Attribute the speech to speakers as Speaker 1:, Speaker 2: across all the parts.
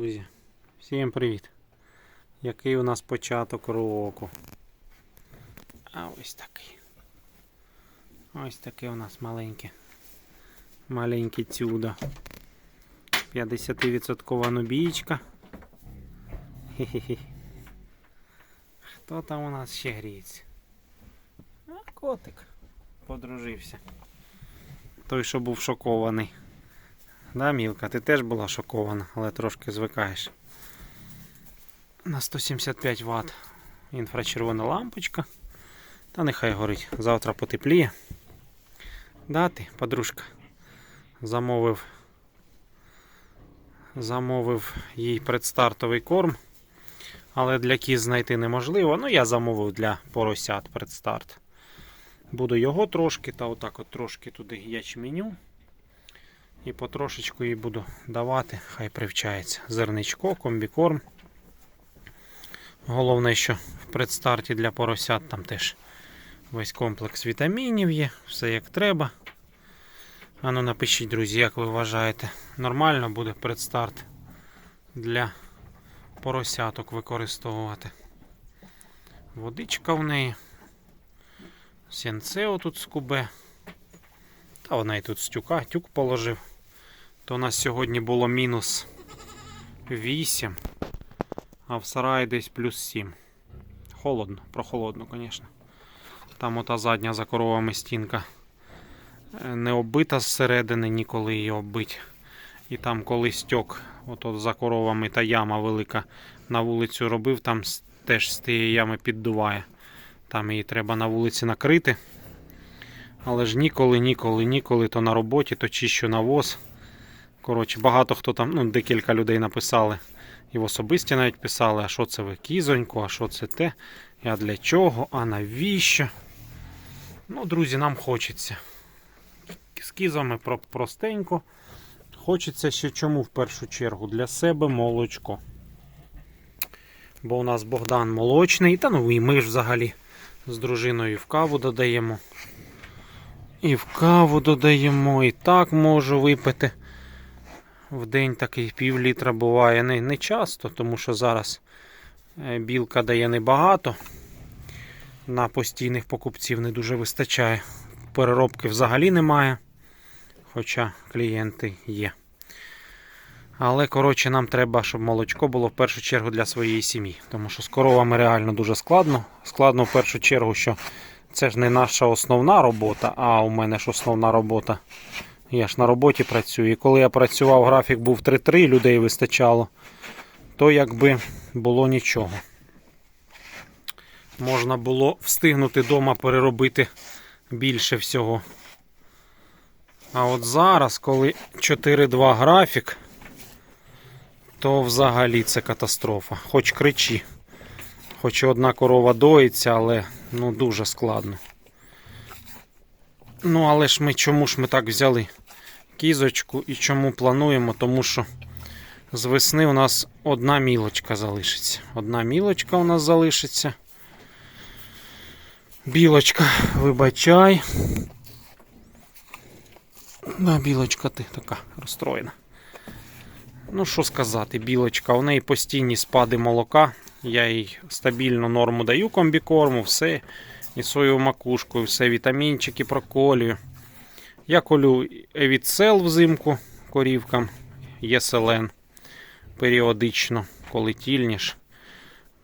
Speaker 1: Друзі, всім привіт! Який у нас початок року? А ось такий. Ось таке у нас маленьке. Маленьке чудо. 50% нубійчка. Хе-хе-хе. Хто там у нас ще гріється? А, котик. Подружився. Той, що був шокований. Да, Мілка, ти теж була шокована, але трошки звикаєш. На 175 Вт інфрачервона лампочка. Та нехай горить. Завтра потепліє. Да, ти, подружка. Замовив. Замовив їй предстартовий корм. Але для кіз знайти неможливо. Ну, я замовив для поросят предстарт. Буду його трошки, та отак от трошки туди ячменю. І потрошечку їй буду давати, хай привчається. Зерничко, комбікорм. Головне, що в предстарті для поросят там теж весь комплекс вітамінів є, все як треба. Ану напишіть, друзі, як ви вважаєте, нормально буде предстарт для поросяток використовувати. Водичка в неї. Сенцео тут скубе. Та вона і тут стюка, тюк положив. То у нас сьогодні було мінус 8, а в сараї десь плюс 7. Холодно, прохолодно, звісно. Там ота задня за коровами стінка е, не оббита зсередини, ніколи її оббить. І там коли стьок, ото за коровами та яма велика на вулицю робив, там теж з тієї ями піддуває. Там її треба на вулиці накрити. Але ж ніколи, ніколи, ніколи то на роботі, то чищу навоз. Коротше, багато хто там, ну, декілька людей написали. І в особисті навіть писали, а що це ви кізонько, а що це те, а для чого, а навіщо? Ну, друзі, нам хочеться. З кізами простенько. Хочеться ще чому в першу чергу? Для себе молочко. Бо у нас Богдан молочний, та ну і ми ж взагалі з дружиною в каву додаємо. І в каву додаємо, і так можу випити. В день такий пів літра буває не, не часто, тому що зараз е, білка дає небагато. На постійних покупців не дуже вистачає. Переробки взагалі немає. Хоча клієнти є. Але, коротше, нам треба, щоб молочко було в першу чергу для своєї сім'ї. Тому що з коровами реально дуже складно. Складно в першу чергу, що це ж не наша основна робота, а у мене ж основна робота. Я ж на роботі працюю. І коли я працював, графік був 3-3, людей вистачало, то якби було нічого. Можна було встигнути вдома переробити більше всього. А от зараз, коли 4-2 графік, то взагалі це катастрофа. Хоч кричі. Хоч одна корова доїться, але ну дуже складно. Ну, але ж ми чому ж ми так взяли кізочку і чому плануємо? Тому що з весни у нас одна мілочка залишиться. Одна мілочка у нас залишиться. Білочка, вибачай. Да, білочка ти така розстроєна. Ну, що сказати, білочка, у неї постійні спади молока. Я їй стабільну норму даю комбікорму, все. І свою макушку, все, вітамінчики проколюю. Я колю евіцел взимку корівкам, єселен періодично, коли тільніш.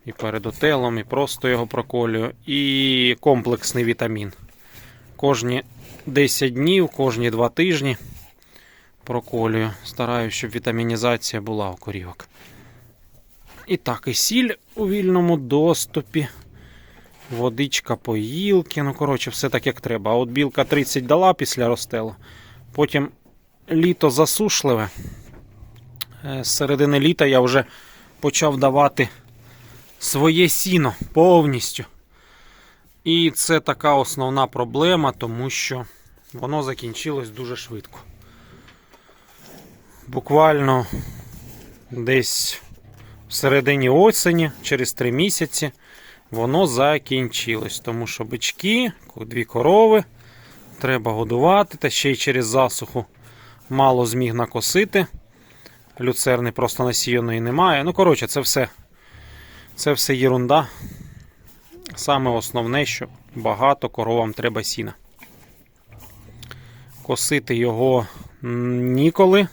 Speaker 1: І перед отелом, і просто його проколюю. І комплексний вітамін. Кожні 10 днів, кожні 2 тижні проколюю. Стараюся, щоб вітамінізація була у корівок. І так, і сіль у вільному доступі. Водичка поїлки. Ну, коротше, все так, як треба. А от білка 30 дала після розстелу. Потім літо засушливе. Е, З середини літа я вже почав давати своє сіно повністю. І це така основна проблема, тому що воно закінчилось дуже швидко. Буквально десь в середині осені, через 3 місяці, воно закінчилось. Тому що бички, дві корови, треба годувати, та ще й через засуху мало зміг накосити. люцерни просто насіяної немає. Ну, коротше, це все, це все єрунда. Саме основне, що багато коровам треба сіна. Косити його ніколи.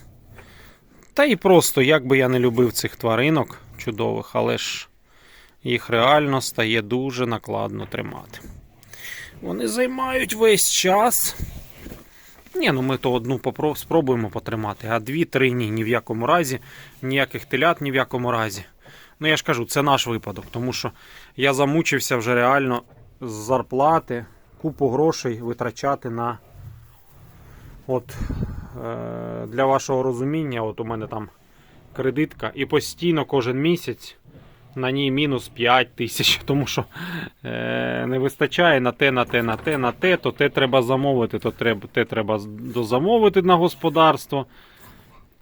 Speaker 1: Та і просто, як би я не любив цих тваринок чудових, але ж їх реально стає дуже накладно тримати. Вони займають весь час. Ні, ну ми то одну спробуємо потримати, а дві-три ні, ні в якому разі, ніяких телят ні в якому разі. Ну я ж кажу, це наш випадок, тому що я замучився вже реально з зарплати купу грошей витрачати на. От е, для вашого розуміння, от у мене там кредитка, і постійно кожен місяць на ній мінус 5 тисяч, тому що е, не вистачає на те, на те, на те, на те, то те треба замовити, то треба, те треба дозамовити на господарство.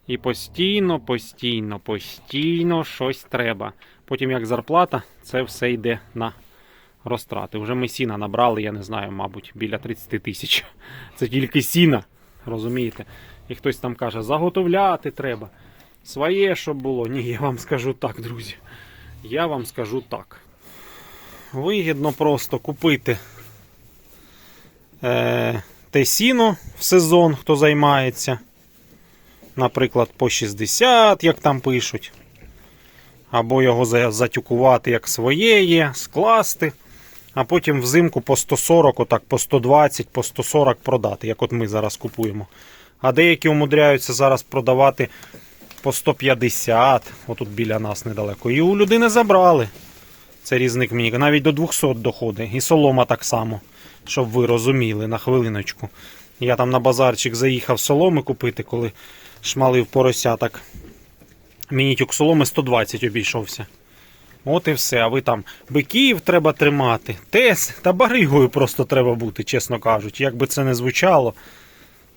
Speaker 1: І постійно, постійно, постійно щось треба. Потім, як зарплата, це все йде на розтрати. Вже ми сіна набрали, я не знаю, мабуть, біля 30 тисяч. Це тільки сіна, розумієте? І хтось там каже, заготовляти треба. Своє, щоб було. Ні, я вам скажу так, друзі. Я вам скажу так. Вигідно просто купити е, те в сезон, хто займається. Наприклад, по 60, як там пишуть. Або його затюкувати як своє є, скласти. А потім взимку по 140, отак по 120, по 140 продати, як от ми зараз купуємо. А деякі умудряються зараз продавати по 150, отут біля нас недалеко. І у людини забрали. Це різник мені. Навіть до 200 доходить. І солома так само. Щоб ви розуміли на хвилиночку. Я там на базарчик заїхав соломи купити, коли шмалив порося, так мені тюк соломи 120 обійшовся. От і все. А ви там биків треба тримати. Тес та баригою просто треба бути, чесно кажучи. Як би це не звучало.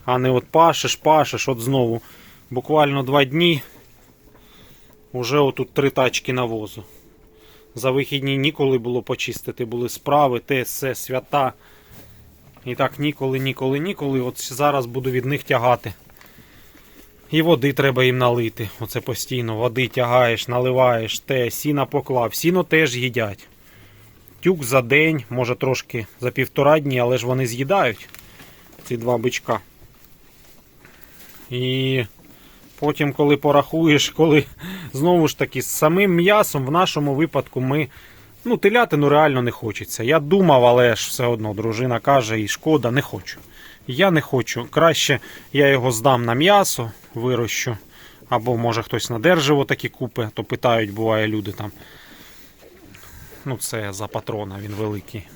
Speaker 1: А не от пашеш, пашеш, от знову. Буквально два дні. Уже отут три тачки навозу. За вихідні ніколи було почистити, були справи, те, все, свята. І так ніколи, ніколи, ніколи. От зараз буду від них тягати. І води треба їм налити. Оце постійно. Води тягаєш, наливаєш, те, сіна поклав. Сіно теж їдять. Тюк за день, може трошки за півтора дні, але ж вони з'їдають ці два бичка. І потім, коли порахуєш, коли знову ж таки з самим м'ясом в нашому випадку ми. Ну, телятину реально не хочеться. Я думав, але ж все одно дружина каже, і шкода, не хочу. Я не хочу. Краще я його здам на м'ясо, вирощу. Або може хтось на держиво такі купи, то питають, буває люди там. Ну, це за патрона, він великий.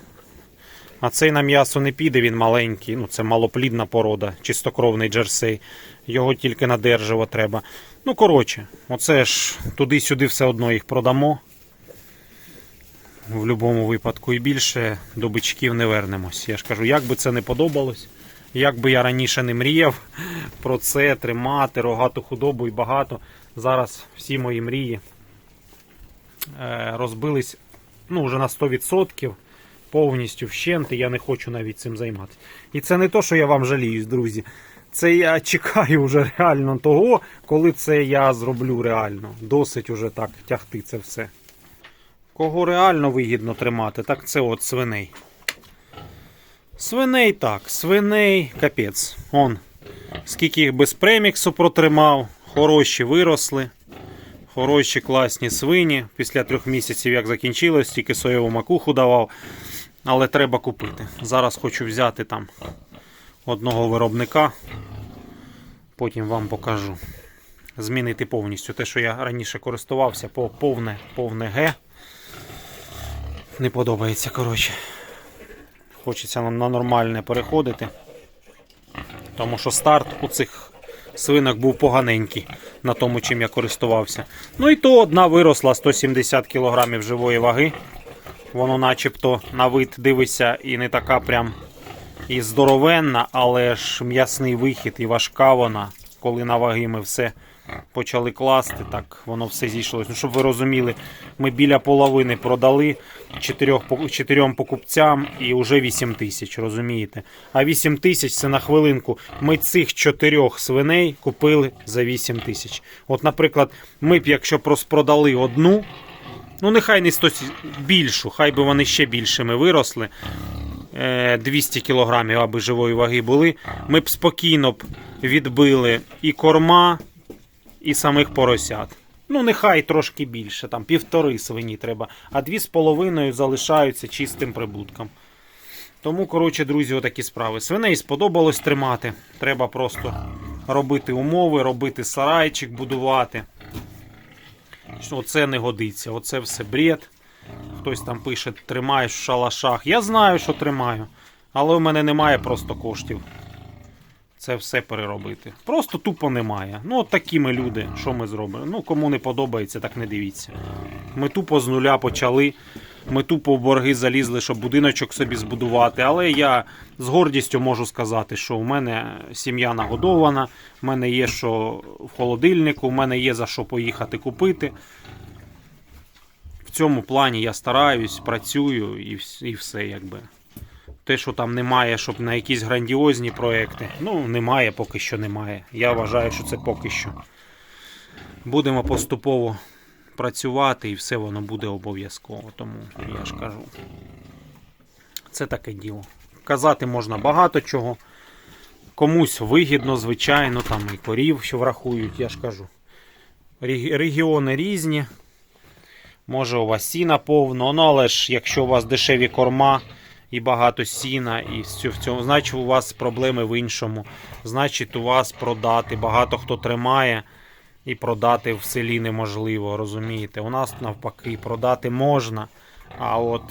Speaker 1: А цей на м'ясо не піде, він маленький. Ну, це малоплідна порода, чистокровний джерсей. Його тільки на держиво треба. Ну, коротше, оце ж туди-сюди все одно їх продамо. В будь-якому випадку і більше до бичків не вернемось. Я ж кажу, як би це не подобалось, як би я раніше не мріяв про це, тримати рогату худобу і багато. Зараз всі мої мрії е, розбились ну, вже на 100% повністю вщент, і я не хочу навіть цим займатися. І це не то, що я вам жаліюсь, друзі. Це я чекаю вже реально того, коли це я зроблю реально. Досить уже так тягти це все. Кого реально вигідно тримати, так це от свиней. Свиней так, свиней капець. Он. Скільки їх без преміксу протримав, хороші виросли. Хороші класні свині. Після трьох місяців, як закінчилось, тільки соєву макуху давав. Але треба купити. Зараз хочу взяти там одного виробника. Потім вам покажу. Змінити повністю те, що я раніше користувався, по повне, повне Г. Не подобається, коротше. Хочеться нам на нормальне переходити. Тому що старт у цих свинок був поганенький на тому, чим я користувався. Ну і то одна виросла 170 кг живої ваги. Воно начебто на вид дивиться і не така прям і здоровенна, але ж м'ясний вихід і важка вона, коли на ваги ми все почали класти, так воно все зійшлося. Ну, щоб ви розуміли, ми біля половини продали чотирьох, чотирьом покупцям і вже 8 тисяч, розумієте? А 8 тисяч це на хвилинку. Ми цих чотирьох свиней купили за 8 тисяч. От, наприклад, ми б, якщо продали одну, ну нехай не 100, більшу, хай би вони ще більшими виросли. Е, 200 кілограмів, аби живої ваги були, ми б спокійно б відбили і корма, і самих поросят. Ну, нехай трошки більше, там півтори свині треба, а дві з половиною залишаються чистим прибутком. Тому, коротше, друзі, отакі справи. Свиней сподобалось тримати. Треба просто робити умови, робити сарайчик, будувати. Оце не годиться, оце все бред. Хтось там пише, тримаєш в шалашах. Я знаю, що тримаю, але у мене немає просто коштів. Це все переробити. Просто тупо немає. Ну, от такі ми люди, що ми зробимо? Ну, кому не подобається, так не дивіться. Ми тупо з нуля почали. Ми тупо в борги залізли, щоб будиночок собі збудувати. Але я з гордістю можу сказати, що у мене сім'я нагодована, в мене є що в холодильнику, у мене є за що поїхати купити. В цьому плані я стараюсь, працюю і, і все якби. Те, що там немає, щоб на якісь грандіозні проекти. Ну, немає, поки що немає. Я вважаю, що це поки що. Будемо поступово працювати і все воно буде обов'язково. Тому я ж кажу. Це таке діло. Казати можна багато чого. Комусь вигідно, звичайно, там і корів, що врахують, я ж кажу. Регіони різні. Може у вас сіна повно, ну але ж якщо у вас дешеві корма і багато сіна, і в цьому, значить у вас проблеми в іншому. Значить, у вас продати. Багато хто тримає і продати в селі неможливо, розумієте? У нас навпаки продати можна, а от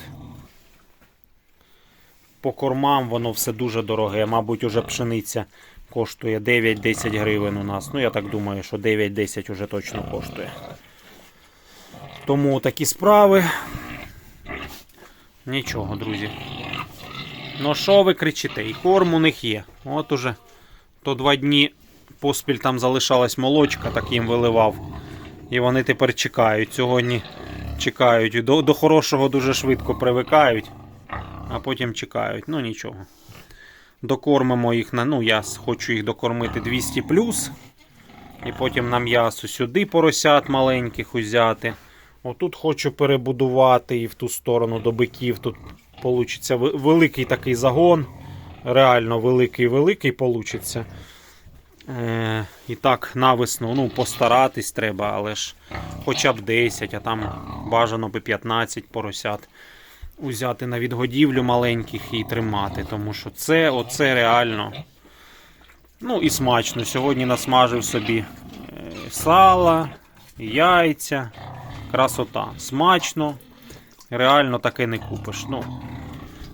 Speaker 1: по кормам воно все дуже дороге. Мабуть, уже пшениця коштує 9-10 гривень у нас. Ну, я так думаю, що 9-10 уже точно коштує. Тому такі справи. Нічого, друзі. Ну що ви кричите? І корм у них є. От уже то два дні поспіль там залишалась молочка, так їм виливав. І вони тепер чекають. Сьогодні чекають. До, до хорошого дуже швидко привикають, а потім чекають. Ну нічого. Докормимо їх на. Ну, я хочу їх докормити 200 І потім на м'ясо сюди поросят маленьких узяти. Отут хочу перебудувати і в ту сторону до биків. Тут получиться великий такий загон. Реально великий-великий получиться. Е, і так, навесну, ну, постаратись треба, але ж хоча б 10, а там бажано би 15 поросят узяти на відгодівлю маленьких і тримати. Тому що це, оце реально. Ну і смачно. Сьогодні насмажив собі е, сала, яйця, красота. Смачно. Реально таке не купиш. Ну,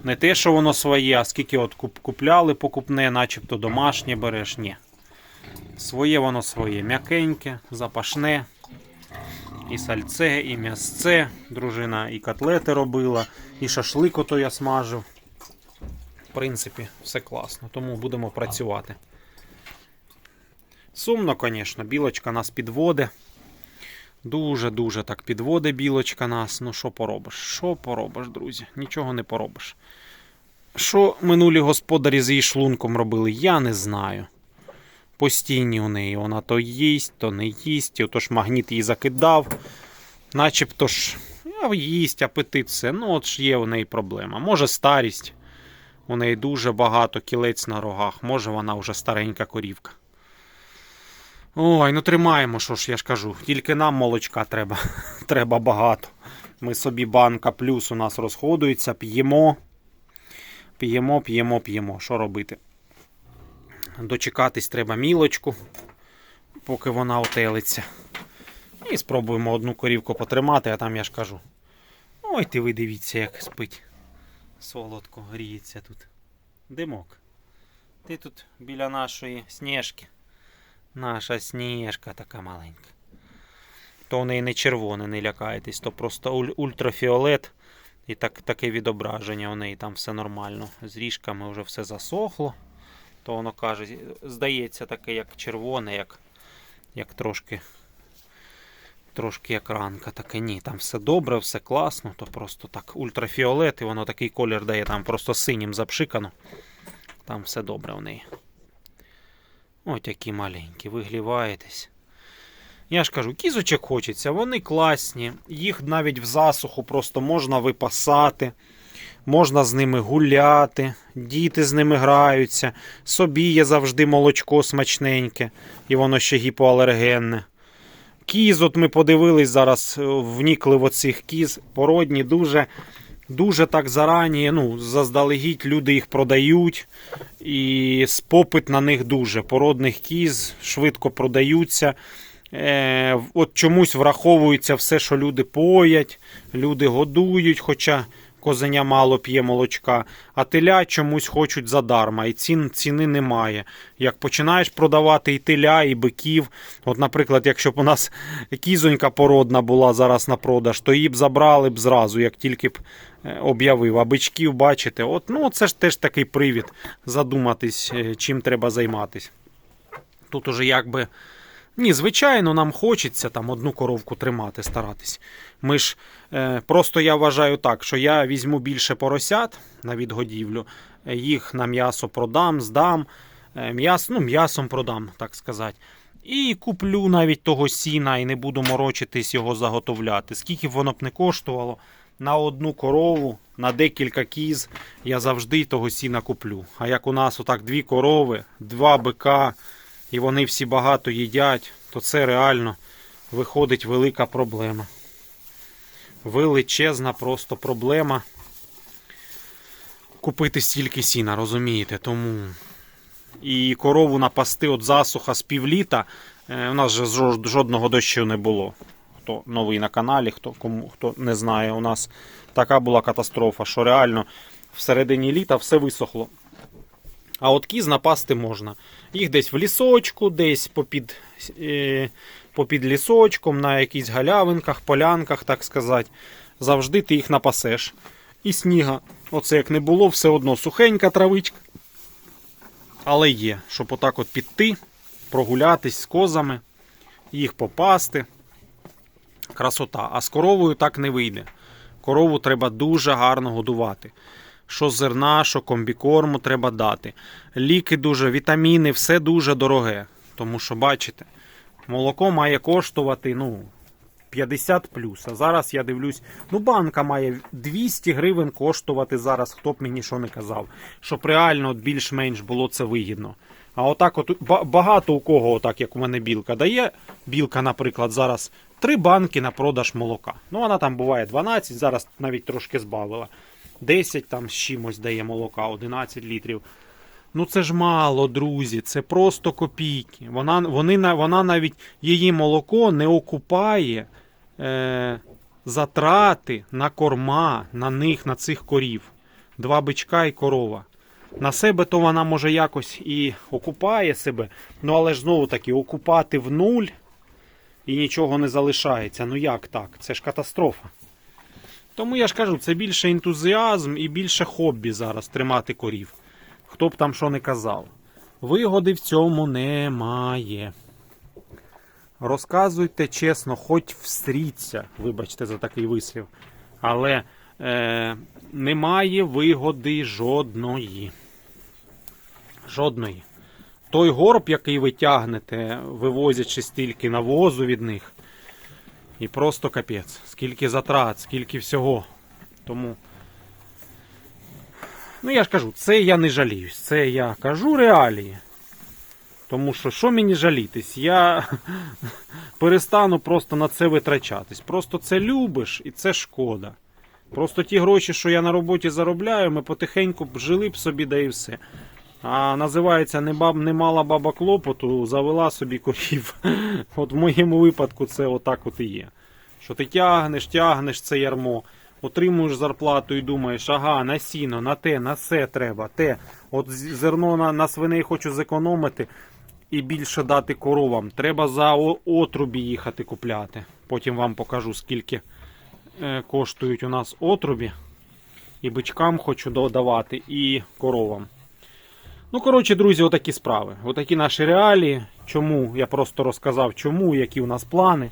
Speaker 1: не те, що воно своє, а скільки от купляли покупне, начебто домашнє береш. Ні. Своє воно своє. М'якеньке, запашне. І сальце, і м'ясце. Дружина і котлети робила, і шашлик ото я смажив. В принципі, все класно. Тому будемо працювати. Сумно, звісно, білочка нас підводить. Дуже-дуже так підводить білочка нас. Ну, що поробиш? Що поробиш, друзі? Нічого не поробиш. Що минулі господарі з її шлунком робили, я не знаю. Постійні у неї. Вона то їсть, то не їсть. Отож магніт її закидав. Начебто ж їсть, апетит, все. Ну, от ж є у неї проблема. Може старість. У неї дуже багато кілець на рогах. Може вона вже старенька корівка. Ой, ну тримаємо, що ж я ж кажу. Тільки нам молочка треба. треба багато. Ми собі банка плюс у нас розходується, п'ємо. П'ємо, п'ємо, п'ємо. Що робити? Дочекатись треба мілочку, поки вона отелиться. І спробуємо одну корівку потримати, а там я ж кажу. Ой, ти ви дивіться, як спить. Солодко гріється тут. Димок. Ти тут біля нашої сніжки. Наша сніжка така маленька. То в неї не червоне, не лякайтесь, то просто уль- ультрафіолет. І так, таке відображення у неї там все нормально. З ріжками вже все засохло. То воно каже, здається, таке, як червоне, як як трошки. Трошки як ранка, таке ні, там все добре, все класно, то просто так ультрафіолет, і воно такий колір дає, там просто синім запшикано. Там все добре в неї. Ось які маленькі, вигліваєтесь. Я ж кажу, кізочок хочеться, вони класні. Їх навіть в засуху просто можна випасати, можна з ними гуляти, діти з ними граються. Собі є завжди молочко смачненьке, і воно ще гіпоалергенне. Кіз, от ми подивились зараз, е, вникли в оцих кіз. Породні дуже, дуже так зарані, ну, заздалегідь люди їх продають. І попит на них дуже. Породних кіз швидко продаються. Е, от чомусь враховується все, що люди поять, люди годують, хоча козеня мало п'є молочка, а теля чомусь хочуть задарма, і цін, ціни немає. Як починаєш продавати і теля, і биків. От, наприклад, якщо б у нас кізонька породна була зараз на продаж, то її б забрали б зразу, як тільки б об'явив. А бичків, бачите, от, ну, це ж теж такий привід задуматись, е, чим треба займатись. Тут уже якби. Ні, звичайно, нам хочеться там одну коровку тримати, старатись. Ми ж е, просто я вважаю так, що я візьму більше поросят на відгодівлю, е, їх на м'ясо продам, здам, е, м'яс, ну, м'ясом продам, так сказати. І куплю навіть того сіна і не буду морочитись його заготовляти. Скільки б воно б не коштувало, на одну корову, на декілька кіз я завжди того сіна куплю. А як у нас отак дві корови, два бика, і вони всі багато їдять, то це реально виходить велика проблема. Величезна просто проблема купити стільки сіна, розумієте? Тому і корову напасти от засуха з півліта. е, У нас же жодного дощу не було. Хто новий на каналі, хто, кому, хто не знає, у нас така була катастрофа, що реально всередині літа все висохло. А от кіз напасти можна. Їх десь в лісочку, десь попід, е, попід лісочком, на якихось галявинках, полянках, так сказати. Завжди ти їх напасеш. І сніга. Оце як не було, все одно сухенька травичка. Але є, щоб отак от піти, прогулятись з козами, їх попасти. Красота. А з коровою так не вийде. Корову треба дуже гарно годувати. Що зерна, що комбікорму треба дати. Ліки дуже, вітаміни, все дуже дороге. Тому що, бачите, молоко має коштувати ну, 50 плюс. А зараз я дивлюсь, ну банка має 200 гривень коштувати зараз, хто б мені що не казав. Щоб реально більш-менш було це вигідно. А отак, от багато у кого, отак як у мене білка, дає білка, наприклад, зараз три банки на продаж молока. Ну, вона там буває 12, зараз навіть трошки збавила. 10 там з чимось дає молока, 11 літрів. Ну це ж мало, друзі, це просто копійки. Вона, вони, вона навіть її молоко не окупає е, затрати на корма, на них, на цих корів. Два бичка і корова. На себе то вона може якось і окупає себе, ну але ж знову таки окупати в нуль і нічого не залишається. Ну як так? Це ж катастрофа. Тому я ж кажу, це більше ентузіазм і більше хобі зараз тримати корів. Хто б там що не казав. Вигоди в цьому немає. Розказуйте чесно, хоч всріться, вибачте за такий вислів. Але е, немає вигоди жодної. Жодної. Той горб, який ви тягнете, вивозячи стільки навозу від них, і просто капець. Скільки затрат, скільки всього. Тому. Ну, я ж кажу, це я не жаліюсь. Це я кажу реалії. Тому що що мені жалітись? Я перестану просто на це витрачатись. Просто це любиш і це шкода. Просто ті гроші, що я на роботі заробляю, ми потихеньку б жили б собі, да і все. А називається не, баб, не мала баба клопоту, завела собі корів. От в моєму випадку це отак от і є. Що ти тягнеш, тягнеш це ярмо, отримуєш зарплату і думаєш, ага, на сіно, на те, на все треба, те. От зерно на, на свиней хочу зекономити і більше дати коровам. Треба за отрубі їхати купляти. Потім вам покажу, скільки е, коштують у нас отрубі. І бичкам хочу додавати, і коровам. Ну, коротше, друзі, отакі справи. Отакі наші реалії. Чому? Я просто розказав, чому, які у нас плани.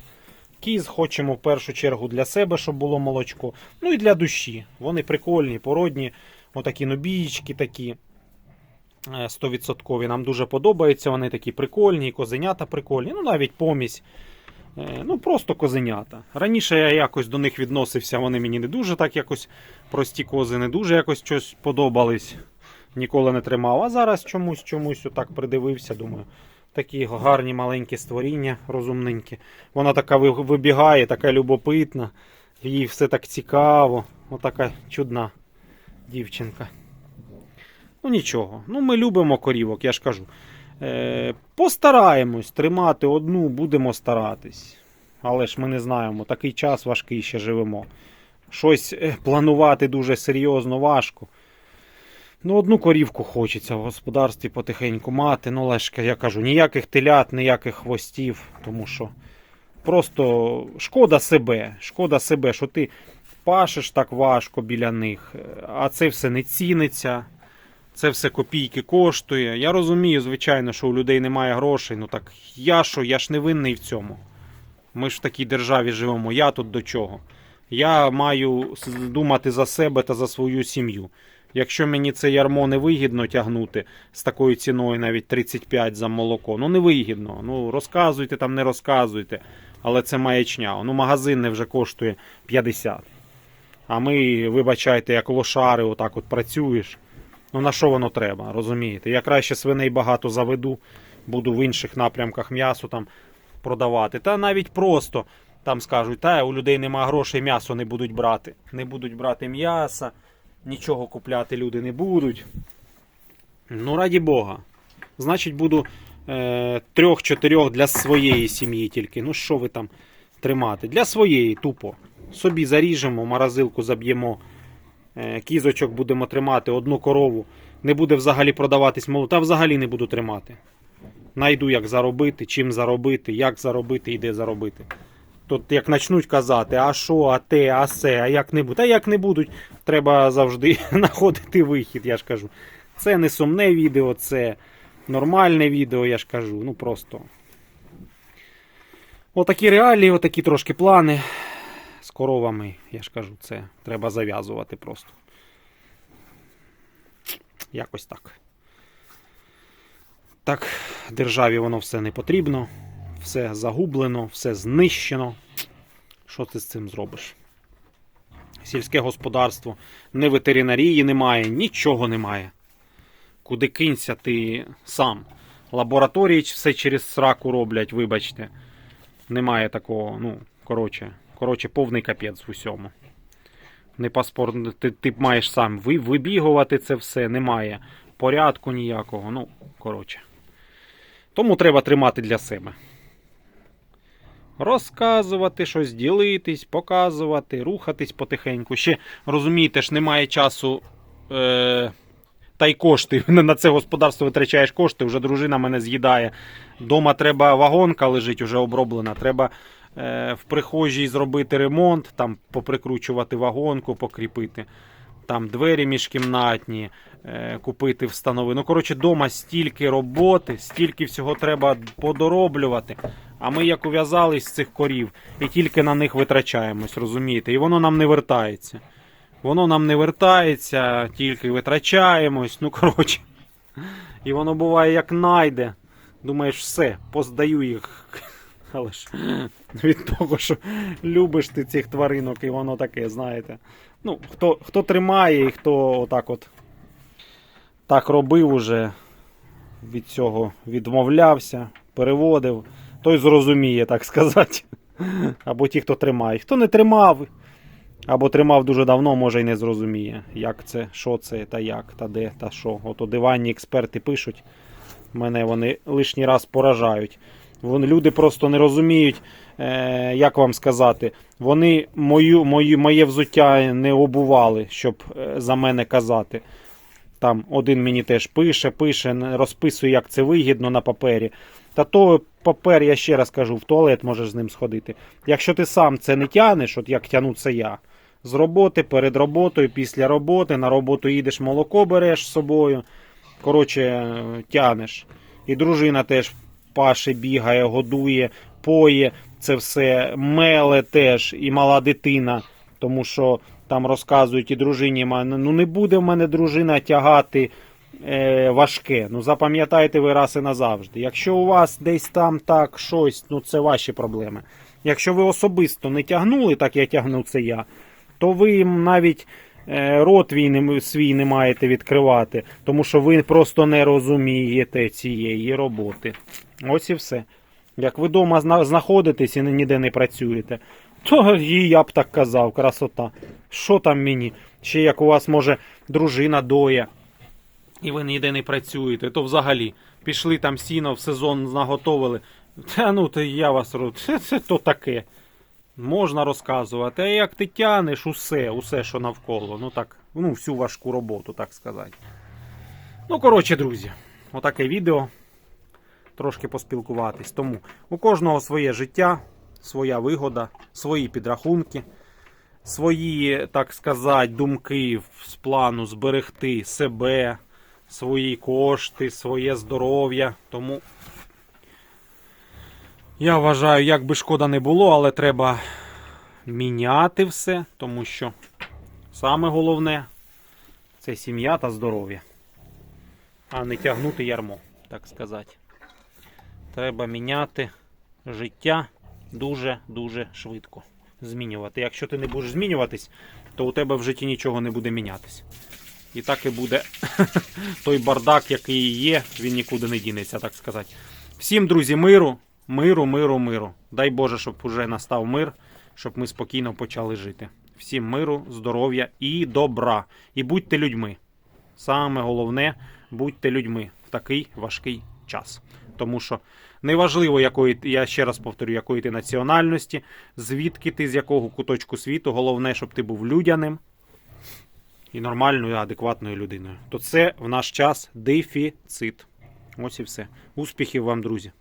Speaker 1: Кіз хочемо в першу чергу для себе, щоб було молочко. Ну і для душі. Вони прикольні, породні, отакі нубієчки такі. е, 100%. Нам дуже подобаються. Вони такі прикольні, козенята прикольні. Ну навіть помість. Е, Ну, просто козенята. Раніше я якось до них відносився, вони мені не дуже так якось прості кози, не дуже якось щось подобались. Ніколи не тримав. А зараз чомусь чомусь отак придивився, думаю. Такі гарні маленькі створіння, розумненькі. Вона така вибігає, така любопитна, їй все так цікаво. Отака чудна дівчинка. Ну нічого. Ну ми любимо корівок, я ж кажу. Е, постараємось тримати одну, будемо старатись. Але ж ми не знаємо, такий час важкий ще живемо. Щось е, планувати дуже серйозно важко. Ну, одну корівку хочеться в господарстві потихеньку мати. Ну, але я кажу, ніяких телят, ніяких хвостів, тому що просто шкода себе. Шкода себе, що ти пашеш так важко біля них, а це все не ціниться. Це все копійки коштує. Я розумію, звичайно, що у людей немає грошей. Ну так я що, я ж не винний в цьому. Ми ж в такій державі живемо. Я тут до чого? Я маю думати за себе та за свою сім'ю. Якщо мені це ярмо не вигідно тягнути з такою ціною, навіть 35 за молоко, ну не вигідно. Ну розказуйте там, не розказуйте. Але це маячня. Ну, магазин не вже коштує 50. А ми, вибачайте, як лошари, отак от працюєш. Ну на що воно треба, розумієте? Я краще свиней багато заведу, буду в інших напрямках м'ясо там продавати. Та навіть просто там скажуть, та у людей нема грошей, м'ясо не будуть брати. Не будуть брати м'яса, нічого купляти люди не будуть. Ну, раді Бога. Значить, буду е, трьох-чотирьох для своєї сім'ї тільки. Ну що ви там тримати? Для своєї тупо. Собі заріжемо, морозилку заб'ємо. Е, кізочок будемо тримати, одну корову. Не буде взагалі продаватись молоко, та взагалі не буду тримати. Найду, як заробити, чим заробити, як заробити і де заробити. Тут як почнуть казати, а що, а те, а се, а як не будуть. А як не будуть, треба завжди знаходити вихід, я ж кажу. Це не сумне відео, це нормальне відео, я ж кажу. Ну просто. Отакі реалії, отакі трошки плани з коровами, я ж кажу, це треба зав'язувати просто. Якось так. Так, державі воно все не потрібно, все загублено, все знищено. Що ти з цим зробиш? Сільське господарство, не ветеринарії немає, нічого немає. Куди кинься ти сам. Лабораторії все через сраку роблять, вибачте. Немає такого, ну, коротше, коротше, повний капець в усьому. Не паспорт, ти, ти маєш сам ви- вибігувати це все, немає порядку ніякого. Ну, коротше. Тому треба тримати для себе. Розказувати щось, ділитись, показувати, рухатись потихеньку. Ще розумієте ж, немає часу. Е- та й кошти. На це господарство витрачаєш кошти, вже дружина мене з'їдає. Дома треба вагонка лежить, вже оброблена. Треба е, в прихожій зробити ремонт, там поприкручувати вагонку, покріпити. Там двері міжкімнатні, е, купити, встановити. Ну, коротше, дома стільки роботи, стільки всього треба подороблювати. А ми як ув'язались з цих корів і тільки на них витрачаємось, розумієте? І воно нам не вертається. Воно нам не вертається, тільки витрачаємось. Ну, коротше. І воно буває як найде. Думаєш, все, поздаю їх. Але ж від того, що любиш ти цих тваринок, і воно таке, знаєте. Ну, хто, хто тримає і хто отак от так робив уже, від цього відмовлявся, переводив, той зрозуміє, так сказати. Або ті, хто тримає. Хто не тримав, або тримав дуже давно, може й не зрозуміє, як це, що це, та як, та де, та що. Ото диванні експерти пишуть. Мене вони лишній раз поражають. Вони, люди просто не розуміють, е, як вам сказати. Вони мою, мою, моє взуття не обували, щоб е, за мене казати. Там один мені теж пише, пише, розписує, як це вигідно на папері. Та то папер, я ще раз кажу, в туалет можеш з ним сходити. Якщо ти сам це не тянеш, от як тяну це я. З роботи, перед роботою, після роботи, на роботу їдеш, молоко береш з собою. Коротше, е, тянеш. І дружина теж паше, бігає, годує, поє це все, меле теж і мала дитина, тому що там розказують і дружині, ну не буде в мене дружина тягати е, важке. Ну запам'ятайте ви раз і назавжди. Якщо у вас десь там так щось, ну це ваші проблеми. Якщо ви особисто не тягнули, так як тягнув це я, то ви навіть е, рот свій не, свій не маєте відкривати, тому що ви просто не розумієте цієї роботи. Ось і все. Як ви вдома знаходитесь і ніде не працюєте, то і я б так казав, красота. Що там мені? Ще як у вас може дружина доя, і ви ніде не працюєте, то взагалі пішли там сіно в сезон наготовили. Та ну то я вас це, це то таке. Можна розказувати, а як ти тянеш усе, усе, що навколо. Ну так, ну, всю важку роботу, так сказати. Ну, коротше, друзі, отаке відео. Трошки поспілкуватись. Тому у кожного своє життя, своя вигода, свої підрахунки, свої, так сказати, думки з плану зберегти себе, свої кошти, своє здоров'я. Тому я вважаю, як би шкода не було, але треба міняти все, тому що саме головне це сім'я та здоров'я, а не тягнути ярмо, так сказати. Треба міняти життя дуже-дуже швидко. Змінювати. Якщо ти не будеш змінюватись, то у тебе в житті нічого не буде мінятись. І так і буде той бардак, який є, він нікуди не дінеться, так сказати. Всім, друзі, миру, миру, миру, миру. Дай Боже, щоб уже настав мир, щоб ми спокійно почали жити. Всім миру, здоров'я і добра. І будьте людьми. Саме головне, будьте людьми в такий важкий час. Тому що неважливо, якої я ще раз повторю, якої ти національності, звідки ти, з якого куточку світу, головне, щоб ти був людяним і нормальною, адекватною людиною. То це в наш час дефіцит. Ось і все. Успіхів вам, друзі!